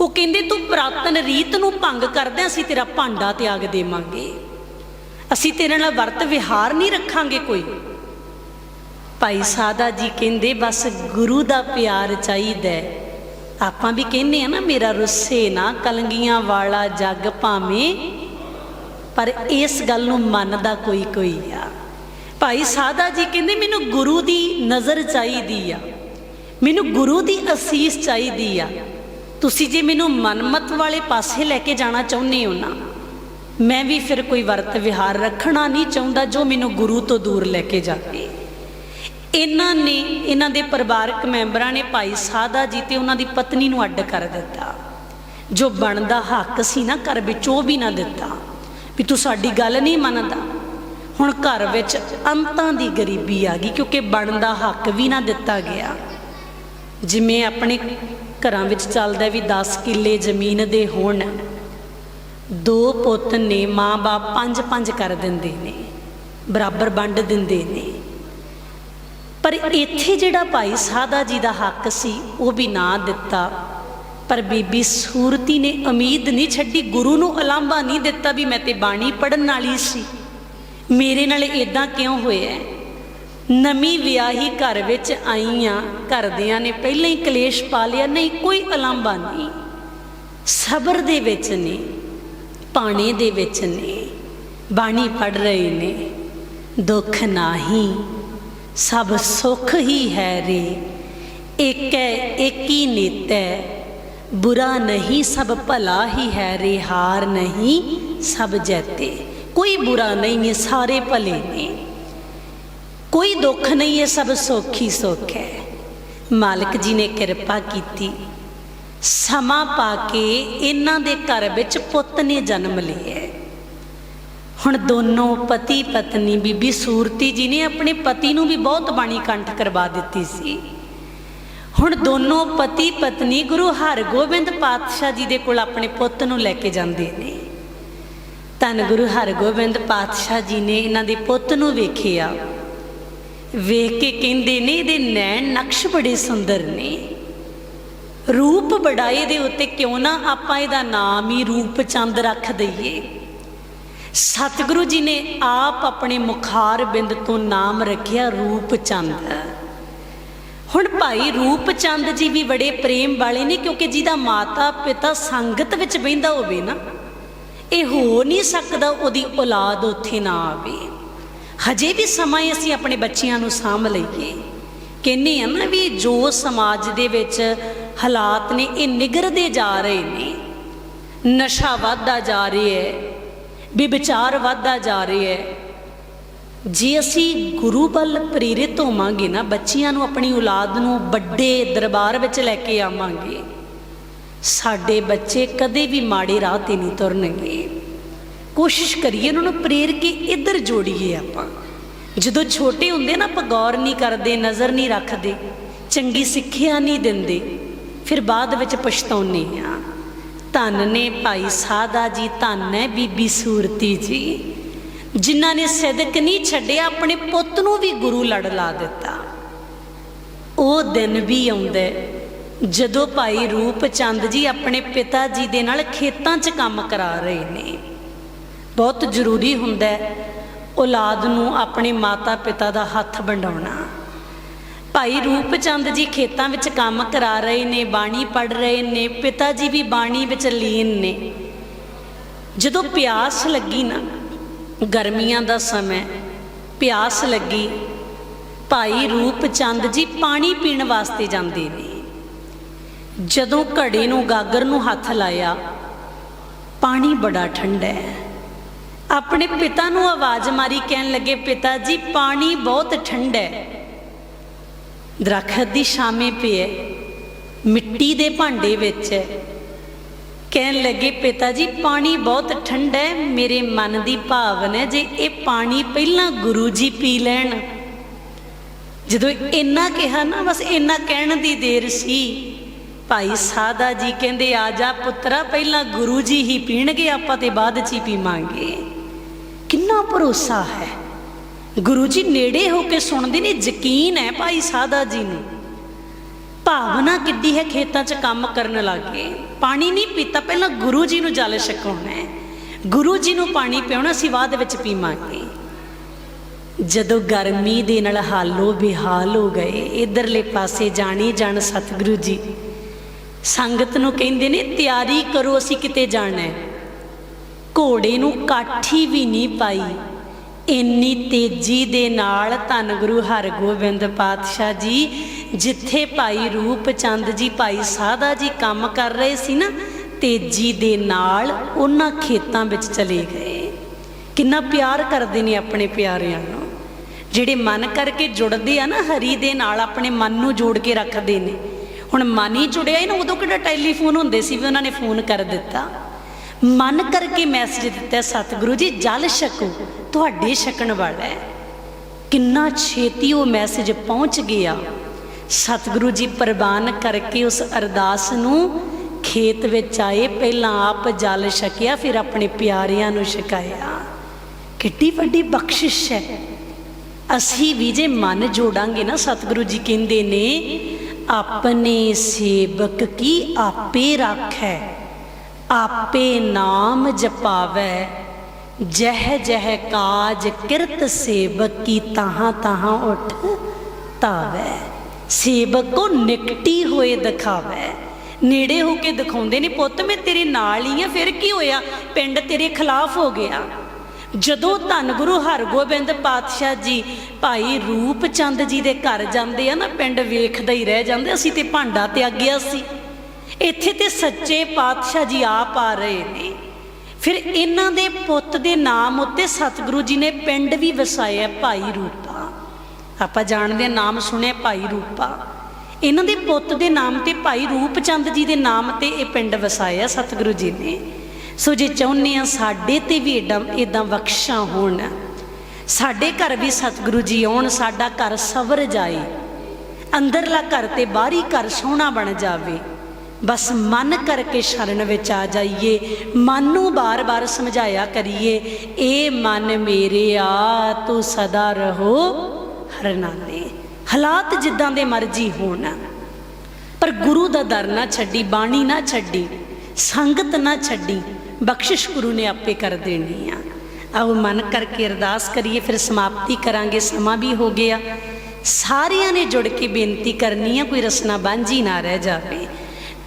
ਉਹ ਕਹਿੰਦੇ, ਤੂੰ ਪ੍ਰਾਤਨ ਰੀਤ ਨੂੰ ਭੰਗ ਕਰਦਿਆਂ ਅਸੀਂ ਤੇਰਾ ਭਾਂਡਾ ਤਿਆਗ ਦੇਵਾਂਗੇ। ਅਸੀਂ ਤੇਰੇ ਨਾਲ ਵਰਤ ਵਿਹਾਰ ਨਹੀਂ ਰੱਖਾਂਗੇ ਕੋਈ। ਭਾਈ ਸਾਦਾ ਜੀ ਕਹਿੰਦੇ, ਬਸ ਗੁਰੂ ਦਾ ਪਿਆਰ ਚਾਹੀਦਾ ਆਪਾਂ ਵੀ ਕਹਿੰਦੇ ਆ ਨਾ, ਮੇਰਾ ਰੁੱਸੇ ਨਾ ਕਲੰਗੀਆਂ ਵਾਲਾ ਜੱਗ ਭਾਵੇਂ, ਪਰ ਇਸ ਗੱਲ ਨੂੰ ਮੰਨਦਾ ਕੋਈ ਕੋਈ ਆ। ਭਾਈ ਸਾਦਾ ਜੀ ਕਹਿੰਦੇ, ਮੈਨੂੰ ਗੁਰੂ ਦੀ ਨਜ਼ਰ ਚਾਹੀਦੀ ਆ। ਮੈਨੂੰ ਗੁਰੂ ਦੀ ਅਸੀਸ ਚਾਹੀਦੀ ਆ। ਤੁਸੀਂ ਜੇ ਮੈਨੂੰ ਮਨਮਤ ਵਾਲੇ ਪਾਸੇ ਲੈ ਕੇ ਜਾਣਾ ਚਾਹੁੰਦੇ ਹੋ ਨਾ, ਮੈਂ ਵੀ ਫਿਰ ਕੋਈ ਵਰਤ ਵਿਹਾਰ ਰੱਖਣਾ ਨਹੀਂ ਚਾਹੁੰਦਾ ਜੋ ਮੈਨੂੰ ਗੁਰੂ ਤੋਂ ਦੂਰ ਲੈ ਕੇ ਜਾਵੇ। ਇਹਨਾਂ ਨੇ, ਇਹਨਾਂ ਦੇ ਪਰਿਵਾਰਕ ਮੈਂਬਰਾਂ ਨੇ ਭਾਈ ਸਾਦਾ ਜੀ ਤੇ ਉਹਨਾਂ ਦੀ ਪਤਨੀ ਨੂੰ ਅੱਡ ਕਰ ਦਿੱਤਾ। ਜੋ ਬਣਦਾ ਹੱਕ ਸੀ ਨਾ ਘਰ ਵਿੱਚ, ਉਹ ਵੀ ਨਾ ਦਿੱਤਾ। ਵੀ ਤੂੰ ਸਾਡੀ ਗੱਲ ਨਹੀਂ ਮੰਨਦਾ। ਹੁਣ ਘਰ ਵਿੱਚ ਅੰਤਾਂ ਦੀ ਗਰੀਬੀ ਆ ਗਈ ਕਿਉਂਕਿ ਬਣਦਾ ਹੱਕ ਵੀ ਨਾ ਦਿੱਤਾ ਗਿਆ। ਜਿਵੇਂ ਆਪਣੇ ਘਰਾਂ ਵਿੱਚ ਚੱਲਦਾ ਵੀ 10 ਕਿੱਲੇ ਜ਼ਮੀਨ ਦੇ ਹੋਣ। ਦੋ ਪੁੱਤ ਨੇ ਮਾਂ-ਬਾਪ ਪੰਜ ਪੰਜ ਕਰ ਦਿੰਦੇ ਨੇ, ਬਰਾਬਰ ਵੰਡ ਦਿੰਦੇ ਨੇ। ਪਰ ਇੱਥੇ ਜਿਹੜਾ ਭਾਈ ਸਾਦਾ ਜੀ ਦਾ ਹੱਕ ਸੀ, ਉਹ ਵੀ ਨਾ ਦਿੱਤਾ। ਪਰ ਬੀਬੀ ਸੂਰਤੀ ਨੇ ਉਮੀਦ ਨਹੀਂ ਛੱਡੀ, ਗੁਰੂ ਨੂੰ ਅਲਾਂਭਾ ਨਹੀਂ ਦਿੱਤਾ ਵੀ ਮੈਂ ਤੇ ਬਾਣੀ ਪੜਨ ਵਾਲੀ ਸੀ। ਮੇਰੇ ਨਾਲ ਇਦਾਂ ਕਿਉਂ ਹੋਇਆ? ਨਵੀਂ ਵਿਆਹੀ ਘਰ ਵਿੱਚ ਆਈ ਆ ਘਰਦਿਆਂ ਨੇ ਪਹਿਲਾਂ ਹੀ ਕਲੇਸ਼ ਪਾ ਲਿਆ, ਨਹੀਂ, ਕੋਈ ਅਲਾਂਭਾ ਨਹੀਂ। ਸਬਰ ਦੇ ਵਿੱਚ ਨੇ ਪਾਣੀ ਦੇ ਵਿੱਚ ਨੇ, ਬਾਣੀ ਪੜ ਰਹੇ ਨੇ, ਦੁੱਖ ਨਾਹੀ, ਸਭ ਸੁਖ ਹੀ ਹੈ ਰੇ। ਏਕੈ, ਏਕੀ ਨੀਤੈ, ਬੁਰਾ ਨਹੀਂ, ਸਭ ਭਲਾ ਹੀ ਹੈ ਰੇ। ਹਾਰ ਨਹੀਂ, ਸਭ ਜੈਤੇ। ਕੋਈ ਬੁਰਾ ਨਹੀਂ ਹੈ ਸਾਰੇ ਭਲੇ ਨੇ। ਕੋਈ ਦੁੱਖ ਨਹੀਂ ਇਹ ਸਭ ਸੁੱਖ ਹੀ ਸੁੱਖ ਹੈ। ਮਾਲਕ ਜੀ ਨੇ ਕਿਰਪਾ ਕੀਤੀ। ਸਮਾਂ ਪਾ ਕੇ ਇਹਨਾਂ ਦੇ ਘਰ ਵਿੱਚ ਪੁੱਤ ਨੇ ਜਨਮ ਲਿਆ ਹੁਣ ਦੋਨੋਂ ਪਤੀ ਪਤਨੀ, ਬੀਬੀ ਸੂਰਤੀ ਜੀ ਨੇ ਆਪਣੇ ਪਤੀ ਨੂੰ ਵੀ ਬਹੁਤ ਬਾਣੀ ਕੰਠ ਕਰਵਾ ਦਿੱਤੀ ਸੀ। ਹੁਣ ਦੋਨੋਂ ਪਤੀ ਪਤਨੀ ਗੁਰੂ ਹਰਗੋਬਿੰਦ ਪਾਤਸ਼ਾਹ ਜੀ ਦੇ ਕੋਲ ਆਪਣੇ ਪੁੱਤ ਨੂੰ ਲੈ ਕੇ ਜਾਂਦੇ ਨੇ। ਧੰਨ ਗੁਰੂ ਹਰਗੋਬਿੰਦ ਪਾਤਸ਼ਾਹ ਜੀ ਨੇ ਇਹਨਾਂ ਦੇ ਪੁੱਤ ਨੂੰ ਵੇਖਿਆ। ਵੇਖ ਕੇ ਕਹਿੰਦੇ ਨੇ, ਇਹਦੇ ਨੈਣ ਨਕਸ਼ ਬੜੇ ਸੁੰਦਰ ਨੇ। ਰੂਪ ਬੜਾਏ ਦੇ ਉੱਤੇ ਕਿਉਂ ਨਾ ਆਪਾਂ ਇਹਦਾ ਨਾਮ ਹੀ ਰੂਪ ਚੰਦ ਰੱਖ ਦਈਏ? ਸਤਿਗੁਰੂ ਜੀ ਨੇ ਆਪ ਆਪਣੇ ਮੁਖਾਰ ਬਿੰਦ ਤੋਂ ਨਾਮ ਰੱਖਿਆ ਰੂਪ ਚੰਦ। ਹੁਣ ਭਾਈ ਰੂਪ ਚੰਦ ਜੀ ਵੀ ਬੜੇ ਪ੍ਰੇਮ ਵਾਲੇ ਨੇ, ਕਿਉਂਕਿ ਜਿਹਦਾ ਮਾਤਾ ਪਿਤਾ ਸੰਗਤ ਵਿੱਚ ਬਹਿੰਦਾ ਹੋਵੇ ਨਾ, ਇਹ ਹੋ ਨਹੀਂ ਸਕਦਾ ਉਹਦੀ ਔਲਾਦ ਉੱਥੇ ਨਾ ਆਵੇ। ਹਜੇ ਵੀ ਸਮਾਂ ਅਸੀਂ ਆਪਣੇ ਬੱਚਿਆਂ ਨੂੰ ਸਾਂਭ ਲਈਏ। ਕਹਿੰਨੇ ਆ ਨਾ ਵੀ ਜੋ ਸਮਾਜ ਦੇ ਵਿੱਚ ਹਾਲਾਤ ਨੇ, ਇਹ ਨਿਗਰਦੇ ਜਾ ਰਹੇ ਨੇ। ਨਸ਼ਾ ਵੱਧਦਾ ਜਾ ਰਿਹਾ ਹੈ ਵਿਚਾਰ ਵੱਧਦਾ ਜਾ ਰਿਹਾ ਹੈ। ਜੇ ਅਸੀਂ ਗੁਰੂ ਵੱਲ ਪ੍ਰੇਰਿਤ ਹੋਵਾਂਗੇ ਨਾ, ਬੱਚਿਆਂ ਨੂੰ ਆਪਣੀ ਔਲਾਦ ਨੂੰ ਵੱਡੇ ਦਰਬਾਰ ਵਿੱਚ ਲੈ ਕੇ ਆਵਾਂਗੇ, ਸਾਡੇ ਬੱਚੇ ਕਦੇ ਵੀ ਮਾੜੇ ਰਾਹ ਤੇ ਨਹੀਂ ਤੁਰਨਗੇ। ਕੋਸ਼ਿਸ਼ ਕਰੀਏ ਉਹਨਾਂ ਨੂੰ ਪ੍ਰੇਰ ਕੇ ਇੱਧਰ ਜੋੜੀਏ ਆਪਾਂ। ਜਦੋਂ ਛੋਟੇ ਹੁੰਦੇ ਨਾ ਆਪਾਂ ਗੌਰ ਨਹੀਂ ਕਰਦੇ, ਨਜ਼ਰ ਨਹੀਂ ਰੱਖਦੇ, ਚੰਗੀ ਸਿੱਖਿਆ ਨਹੀਂ ਦਿੰਦੇ, ਫਿਰ ਬਾਅਦ ਵਿੱਚ ਪਛਤਾਉਂਦੇ ਆ ਧੰਨ ਨੇ ਭਾਈ ਸਾਦਾ ਜੀ, ਧੰਨ ਹੈ ਬੀਬੀ ਸੂਰਤੀ ਜੀ, ਜਿਨ੍ਹਾਂ ਨੇ ਸਿਦਕ ਨਹੀਂ ਛੱਡਿਆ, ਆਪਣੇ ਪੁੱਤ ਨੂੰ ਵੀ ਗੁਰੂ ਲੜ ਲਾ ਦਿੱਤਾ। ਉਹ ਦਿਨ ਵੀ ਆਉਂਦਾ ਜਦੋਂ ਭਾਈ ਰੂਪ ਚੰਦ ਜੀ ਆਪਣੇ ਪਿਤਾ ਜੀ ਦੇ ਨਾਲ ਖੇਤਾਂ 'ਚ ਕੰਮ ਕਰਾ ਰਹੇ ਨੇ। ਬਹੁਤ ਜ਼ਰੂਰੀ ਹੁੰਦਾ ਹੈ ਔਲਾਦ ਨੂੰ ਆਪਣੇ ਮਾਤਾ ਪਿਤਾ ਦਾ ਹੱਥ ਵੰਡਾਉਣਾ। ਭਾਈ ਰੂਪ ਚੰਦ ਜੀ ਖੇਤਾਂ ਵਿੱਚ ਕੰਮ ਕਰਾ ਰਹੇ ਨੇ, ਬਾਣੀ ਪੜ ਰਹੇ ਨੇ, ਪਿਤਾ ਜੀ ਵੀ ਬਾਣੀ ਵਿੱਚ ਲੀਨ ਨੇ। ਜਦੋਂ ਪਿਆਸ ਲੱਗੀ ਨਾ, ਗਰਮੀਆਂ ਦਾ ਸਮਾਂ ਪਿਆਸ ਲੱਗੀ, ਭਾਈ ਰੂਪ ਚੰਦ ਜੀ ਪਾਣੀ ਪੀਣ ਵਾਸਤੇ ਜਾਂਦੇ ਨੇ। ਜਦੋਂ ਘੜੇ ਨੂੰ ਗਾਗਰ ਨੂੰ ਹੱਥ ਲਾਇਆ, ਪਾਣੀ ਬੜਾ ਠੰਡਾ ਹੈ। ਆਪਣੇ ਪਿਤਾ ਨੂੰ ਆਵਾਜ਼ ਮਾਰੀ ਕਹਿਣ ਲੱਗੇ, ਪਿਤਾ ਜੀ, ਪਾਣੀ ਬਹੁਤ ਠੰਡਾ ਹੈ। ਦਰਖਤ ਦੀ ਛਾਵੇਂ ਪਿਆ ਮਿੱਟੀ ਦੇ ਭਾਂਡੇ ਵਿੱਚ ਹੈ। ਕਹਿਣ ਲੱਗੇ, ਪਿਤਾ ਜੀ, ਪਾਣੀ ਬਹੁਤ ਠੰਡਾ ਹੈ। ਮੇਰੇ ਮਨ ਦੀ ਭਾਵਨਾ ਹੈ ਜੇ ਇਹ ਪਾਣੀ ਪਹਿਲਾਂ ਗੁਰੂ ਜੀ ਪੀ ਲੈਣ। ਜਦੋਂ ਇੰਨਾ ਕਿਹਾ ਨਾ, ਬਸ ਇੰਨਾ ਕਹਿਣ ਦੀ ਦੇਰ ਸੀ। ਭਾਈ ਸਾਦਾ ਜੀ ਕਹਿੰਦੇ, ਆ ਜਾ ਪੁੱਤਰਾ, ਪਹਿਲਾਂ ਗੁਰੂ ਜੀ ਹੀ ਪੀਣਗੇ, ਆਪਾਂ ਤੇ ਬਾਅਦ ਚ ਹੀ ਪੀਵਾਂਗੇ। ਕਿੰਨਾ ਭਰੋਸਾ ਹੈ? ਗੁਰੂ ਜੀ ਨੇੜੇ ਹੋ ਕੇ ਸੁਣਦੇ ਨੇ, ਯਕੀਨ ਹੈ ਭਾਈ ਸਾਦਾ ਜੀ ਨੂੰ। ਭਾਵਨਾ ਕਿੱਡੀ ਹੈ ਖੇਤਾਂ 'ਚ ਕੰਮ ਕਰਨ ਲੱਗੇ। ਪਾਣੀ ਨਹੀਂ ਪੀਤਾ, ਪਹਿਲਾਂ ਗੁਰੂ ਜੀ ਨੂੰ ਜਲ ਛਕਾਉਣਾ ਹੈ। ਗੁਰੂ ਜੀ ਨੂੰ ਪਾਣੀ ਪਿਉਣਾ ਸੀ ਬਾਅਦ ਵਿੱਚ ਪੀਵਾਂਗੇ। ਜਦੋਂ ਗਰਮੀ ਦੇ ਨਾਲ ਹਾਲੋ ਬਿਹਾਲ ਹੋ ਗਏ, ਇਧਰਲੇ ਪਾਸੇ ਜਾਣੀ ਜਾਣ ਸਤਿਗੁਰੂ ਜੀ। ਸੰਗਤ ਨੂੰ ਕਹਿੰਦੇ ਨੇ, ਤਿਆਰੀ ਕਰੋ, ਅਸੀਂ ਕਿਤੇ ਜਾਣਾ ਹੈ। ਘੋੜੇ ਨੂੰ ਕਾਠੀ ਵੀ ਨਹੀਂ ਪਾਈ। ਇੰਨੀ ਤੇਜ਼ੀ ਦੇ ਨਾਲ ਧੰਨ ਗੁਰੂ ਹਰਗੋਬਿੰਦ ਪਾਤਸ਼ਾਹ ਜੀ, ਜਿੱਥੇ ਭਾਈ ਰੂਪ ਚੰਦ ਜੀ, ਭਾਈ ਸਾਦਾ ਜੀ ਕੰਮ ਕਰ ਰਹੇ ਸੀ ਨਾ, ਤੇਜ਼ੀ ਦੇ ਨਾਲ ਉਹਨਾਂ ਖੇਤਾਂ ਵਿੱਚ ਚਲੇ ਗਏ। ਕਿੰਨਾ ਪਿਆਰ ਕਰਦੇ ਨੇ ਆਪਣੇ ਪਿਆਰਿਆਂ ਨੂੰ। ਜਿਹੜੇ ਮਨ ਕਰਕੇ ਜੁੜਦੇ ਆ ਨਾ ਹਰੀ ਦੇ ਨਾਲ, ਆਪਣੇ ਮਨ ਨੂੰ ਜੋੜ ਕੇ ਰੱਖਦੇ ਨੇ। ਹੁਣ ਮਨ ਹੀ ਜੁੜਿਆ ਹੀ ਨਾ, ਉਦੋਂ ਕਿਹੜਾ ਟੈਲੀਫੋਨ ਹੁੰਦੇ ਸੀ ਵੀ ਉਹਨਾਂ ਨੇ ਫੋਨ ਕਰ ਦਿੱਤਾ। ਮਨ ਕਰਕੇ ਮੈਸੇਜ ਦਿੱਤਾ ਸਤਿਗੁਰੂ ਜੀ, ਜਲ ਛਕੋ। ਤੁਹਾਡੇ ਛਕਣ ਵਾਲਾ ਹੈ। ਕਿੰਨਾ ਛੇਤੀ ਉਹ ਮੈਸੇਜ ਪਹੁੰਚ ਗਿਆ। ਸਤਿਗੁਰੂ ਜੀ, ਪ੍ਰਵਾਨ ਕਰਕੇ ਉਸ ਅਰਦਾਸ ਨੂੰ ਖੇਤ ਵਿੱਚ ਆਏ। ਪਹਿਲਾਂ ਆਪ ਜਲ ਛਕਿਆ, ਫਿਰ ਆਪਣੇ ਪਿਆਰਿਆਂ ਨੂੰ ਛਕਾਇਆ। ਕਿੱਡੀ ਵੱਡੀ ਬਖਸ਼ਿਸ਼ ਹੈ। ਅਸੀਂ ਵੀ ਜੇ ਮਨ ਜੋੜਾਂਗੇ ਨਾ, ਸਤਿਗੁਰੂ ਜੀ ਕਹਿੰਦੇ ਨੇ, ਆਪਣੇ ਸੇਵਕ ਕੀ ਆਪੇ ਰੱਖੈ। ਆਪੇ ਨਾਮ ਜਪਾਵੈ। ਜਹ ਜਹ ਕਾਜ ਕਿਰਤ ਸੇਵਕ ਕੀ ਤਾਹਾਂ ਤਹਾਂ ਉਠ ਤਾਵੈ ਸੇਵਕ ਕੋ ਨਿਕਟੀ ਹੋਏ ਦਿਖਾਵੈ। ਨੇੜੇ ਹੋ ਕੇ ਦਿਖਾਉਂਦੇ ਨੇ, ਪੁੱਤ, ਮੈਂ ਤੇਰੇ ਨਾਲ ਹੀ ਆ, ਫਿਰ ਕੀ ਹੋਇਆ? ਪਿੰਡ ਤੇਰੇ ਖਿਲਾਫ ਹੋ ਗਿਆ। ਜਦੋਂ ਧੰਨ ਗੁਰੂ ਹਰਗੋਬਿੰਦ ਪਾਤਸ਼ਾਹ ਜੀ ਭਾਈ ਰੂਪ ਚੰਦ ਜੀ ਦੇ ਘਰ ਜਾਂਦੇ ਆ ਨਾ, ਪਿੰਡ ਵੇਖਦਾ ਹੀ ਰਹਿ ਜਾਂਦੇ, ਅਸੀਂ ਤੇ ਭਾਂਡਾ ਤੇ ਗਿਆ ਸੀ। ਇੱਥੇ ਤੇ ਸੱਚੇ ਪਾਤਸ਼ਾਹ ਜੀ ਆਪ ਆ ਰਹੇ ਨੇ। ਫਿਰ ਇਹਨਾਂ ਦੇ ਪੁੱਤ ਦੇ ਨਾਮ ਉੱਤੇ ਸਤਿਗੁਰੂ ਜੀ ਨੇ ਪਿੰਡ ਵੀ ਵਸਾਇਆ ਭਾਈ ਰੂਪਾ। ਆਪਾਂ ਜਾਣਦੇ ਨਾਮ ਸੁਣਿਆ ਭਾਈ ਰੂਪਾ। ਇਹਨਾਂ ਦੇ ਪੁੱਤ ਦੇ ਨਾਮ ਤੇ ਭਾਈ ਰੂਪ ਚੰਦ ਜੀ ਦੇ ਨਾਮ ਤੇ ਇਹ ਪਿੰਡ ਵਸਾਇਆ ਸਤਿਗੁਰੂ ਜੀ ਨੇ। ਸੋ ਜੇ ਚਾਹੁੰਦੇ ਆ ਸਾਡੇ ਤੇ ਵੀ ਏਡਾ ਇਦਾਂ ਬਖਸ਼ਾਂ ਹੋਣ, ਸਾਡੇ ਘਰ ਵੀ ਸਤਿਗੁਰੂ ਜੀ ਆਉਣ, ਸਾਡਾ ਘਰ ਸਵਰ ਜਾਏ, ਅੰਦਰਲਾ ਘਰ ਤੇ ਬਾਹਰੀ ਘਰ ਸੋਹਣਾ ਬਣ ਜਾਵੇ ਬਸ ਮਨ ਕਰਕੇ ਸ਼ਰਨ ਵਿੱਚ ਆ ਜਾਈਏ, ਮਨ ਨੂੰ ਬਾਰ-ਬਾਰ ਸਮਝਾਇਆ ਕਰੀਏ, ਇਹ ਮਨ ਮੇਰੇ ਆ, ਤੂੰ ਸਦਾ ਰਹੋ ਹਰਨਾਲੇ ਹਾਲਾਤ ਜਿੱਦਾਂ ਦੇ ਮਰਜ਼ੀ ਹੋਣ। ਪਰ ਗੁਰੂ ਦਾ ਦਰ ਨਾ ਛੱਡੀ, ਬਾਣੀ ਨਾ ਛੱਡੀ, ਸੰਗਤ ਨਾ ਛੱਡੀ, ਬਖਸ਼ਿਸ਼ ਗੁਰੂ ਨੇ ਆਪੇ ਕਰ ਦੇਣੀ ਆ। ਆਓ ਮਨ ਕਰਕੇ ਅਰਦਾਸ ਕਰੀਏ, ਫਿਰ ਸਮਾਪਤੀ ਕਰਾਂਗੇ, ਸਮਾਂ ਵੀ ਹੋ ਗਿਆ। ਸਾਰਿਆਂ ਨੇ ਜੁੜ ਕੇ ਬੇਨਤੀ ਕਰਨੀ ਆ, ਕੋਈ ਰਸਨਾ ਬਾਂਝੀ ਨਾ ਰਹਿ ਜਾਵੇ।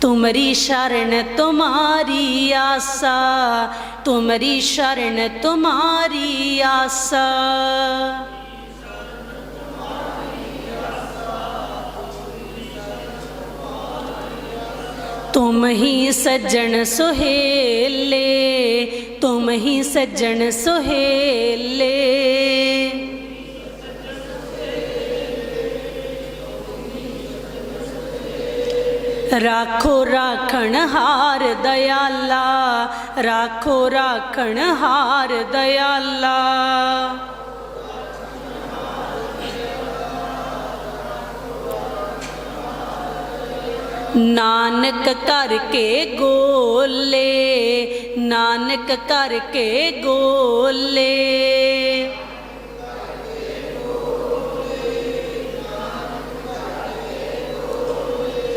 तुमरी शरण तुम्हारी आशा तुमरी शरण तुम्हारी आशा तुम ही सज्जन सुहेले तुम ही सज्जन सुहेले ਰਾਖੋ ਰਾਖਣ ਹਾਰ ਦਇਆਲਾ ਰਾਖੋ ਰਾਖਣ ਹਾਰ ਦਇਆਲਾ ਨਾਨਕ ਕਰ ਕੇ ਗੋਲੇ ਨਾਨਕ ਕਰ ਕੇ ਗੋਲੇ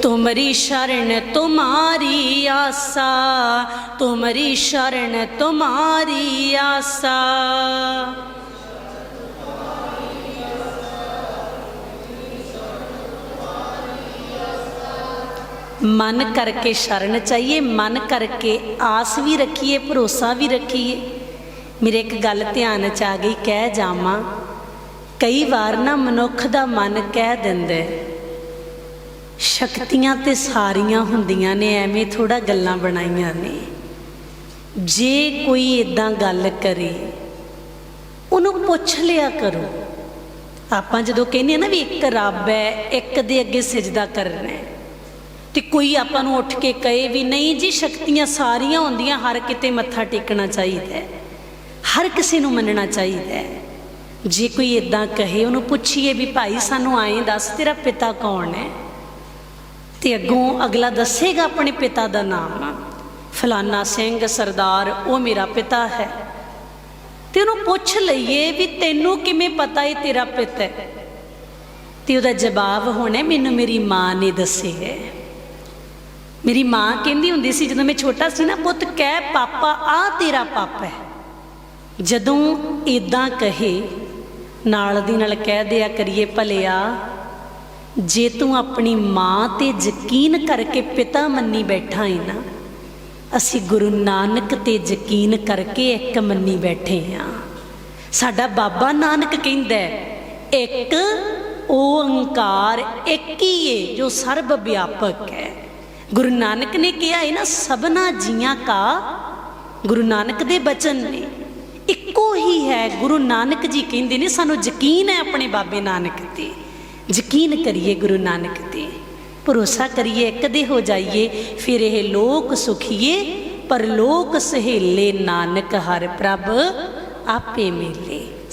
ਤੁਮਰੀ ਸ਼ਰਨ ਤੁਮਾਰੀ ਆਸਾ ਤੁਮਰੀ ਸ਼ਰਨ ਤੁਮਾਰੀ ਆਸਾ ਮਨ ਕਰਕੇ ਸ਼ਰਨ ਚਾਹੀਏ ਮਨ ਕਰਕੇ ਆਸ ਵੀ ਰੱਖੀਏ ਭਰੋਸਾ ਵੀ ਰੱਖੀਏ ਮੇਰੇ ਇੱਕ ਗੱਲ ਧਿਆਨ ਚ ਆ ਗਈ ਕਹਿ ਜਾਵਾਂ ਕਈ ਵਾਰ ਨਾ ਮਨੁੱਖ ਦਾ ਮਨ ਕਹਿ ਦਿੰਦਾ ਸ਼ਕਤੀਆਂ ਤੇ ਸਾਰੀਆਂ ਹੁੰਦੀਆਂ ਨੇ, ਐਵੇਂ ਥੋੜਾ ਗੱਲਾਂ ਬਣਾਈਆਂ ਨੇ। ਜੇ ਕੋਈ ਇਦਾਂ ਗੱਲ ਕਰੇ, ਉਹਨੂੰ ਪੁੱਛ ਲਿਆ ਕਰੋ। ਆਪਾਂ ਜਦੋਂ ਕਹਿੰਦੇ ਆ ਨਾ ਵੀ ਇੱਕ ਰੱਬ ਹੈ, ਇੱਕ ਦੇ ਅੱਗੇ ਸਜਦਾ ਕਰਨਾ ਹੈ, ਤੇ ਕੋਈ ਆਪਾਂ ਨੂੰ ਉੱਠ ਕੇ ਕਹੇ ਵੀ ਨਹੀਂ ਜੀ, ਸ਼ਕਤੀਆਂ ਸਾਰੀਆਂ ਹੁੰਦੀਆਂ, ਹਰ ਕਿਤੇ ਮੱਥਾ ਟੇਕਣਾ ਚਾਹੀਦਾ ਹੈ, ਹਰ ਕਿਸੇ ਨੂੰ ਮੰਨਣਾ ਚਾਹੀਦਾ ਹੈ। ਜੇ ਕੋਈ ਇਦਾਂ ਕਹੇ, ਉਹਨੂੰ ਪੁੱਛੀਏ ਵੀ ਭਾਈ, ਸਾਨੂੰ ਆਏ ਦੱਸ ਤੇਰਾ ਪਿਤਾ ਕੌਣ ਹੈ? ਤੇ ਅੱਗੋਂ ਅਗਲਾ ਦੱਸੇਗਾ ਆਪਣੇ ਪਿਤਾ ਦਾ ਨਾਮ। ਫਲਾਨਾ ਸਿੰਘ ਸਰਦਾਰ, ਉਹ ਮੇਰਾ ਪਿਤਾ ਹੈ। ਤੇ ਉਹਨੂੰ ਪੁੱਛ ਲਈਏ ਵੀ ਤੈਨੂੰ ਕਿਵੇਂ ਪਤਾ ਇਹ ਤੇਰਾ ਪਿਤਾ ਹੈ? ਤੇ ਉਹਦਾ ਜਵਾਬ ਹੋਣਾ ਮੈਨੂੰ ਮੇਰੀ ਮਾਂ ਨੇ ਦੱਸਿਆ ਹੈ। ਮੇਰੀ ਮਾਂ ਕਹਿੰਦੀ ਹੁੰਦੀ ਸੀ, ਜਦੋਂ ਮੈਂ ਛੋਟਾ ਸੀ ਨਾ, ਪੁੱਤ, ਕਹਿ ਪਾਪਾ ਆ ਤੇਰਾ ਪਾਪਾ ਹੈ। ਜਦੋਂ ਇਦਾਂ ਕਹੇ, ਨਾਲ ਦੀ ਨਾਲ ਕਹਿ ਦਿਆ ਕਰੀਏ, ਭਲਿਆ ਜੇ ਤੂੰ ਆਪਣੀ ਮਾਂ ਤੇ ਯਕੀਨ ਕਰਕੇ ਪਿਤਾ ਮੰਨੀ ਬੈਠਾ ਹੈ ਨਾ ਅਸੀਂ ਗੁਰੂ ਨਾਨਕ ਤੇ ਯਕੀਨ ਕਰਕੇ ਇੱਕ ਮੰਨੀ ਬੈਠੇ ਹਾਂ ਸਾਡਾ ਬਾਬਾ ਨਾਨਕ ਕਹਿੰਦਾ ਹੈ, ਇੱਕ ਓੰਕਾਰ ਇੱਕ ਹੀ ਏ ਜੋ ਸਰਬ ਵਿਆਪਕ ਹੈ। ਗੁਰੂ ਨਾਨਕ ਨੇ ਕਿਹਾ ਹੈ ਨਾ ਸਭਨਾ ਜੀਆਂ ਕਾ ਗੁਰੂ ਨਾਨਕ ਦੇ ਬਚਨ ਨੇ। ਇੱਕੋ ਹੀ ਹੈ ਗੁਰੂ ਨਾਨਕ ਜੀ ਕਹਿੰਦੇ ਨੇ ਸਾਨੂੰ ਯਕੀਨ ਹੈ ਆਪਣੇ ਬਾਬੇ ਨਾਨਕ ਤੇ। ਯਕੀਨ ਕਰੀਏ ਗੁਰੂ ਨਾਨਕ ਤੇ ਭਰੋਸਾ ਕਰੀਏ ਇੱਕ ਦੇ ਹੋ ਜਾਈਏ ਫਿਰ ਇਹ ਲੋਕ ਸੁਖੀਏ ਪਰ ਲੋਕ ਸਹੇਲੇ ਨਾਨਕ ਹਰ ਪ੍ਰਭ ਆਪੇ ਮਿਲੇ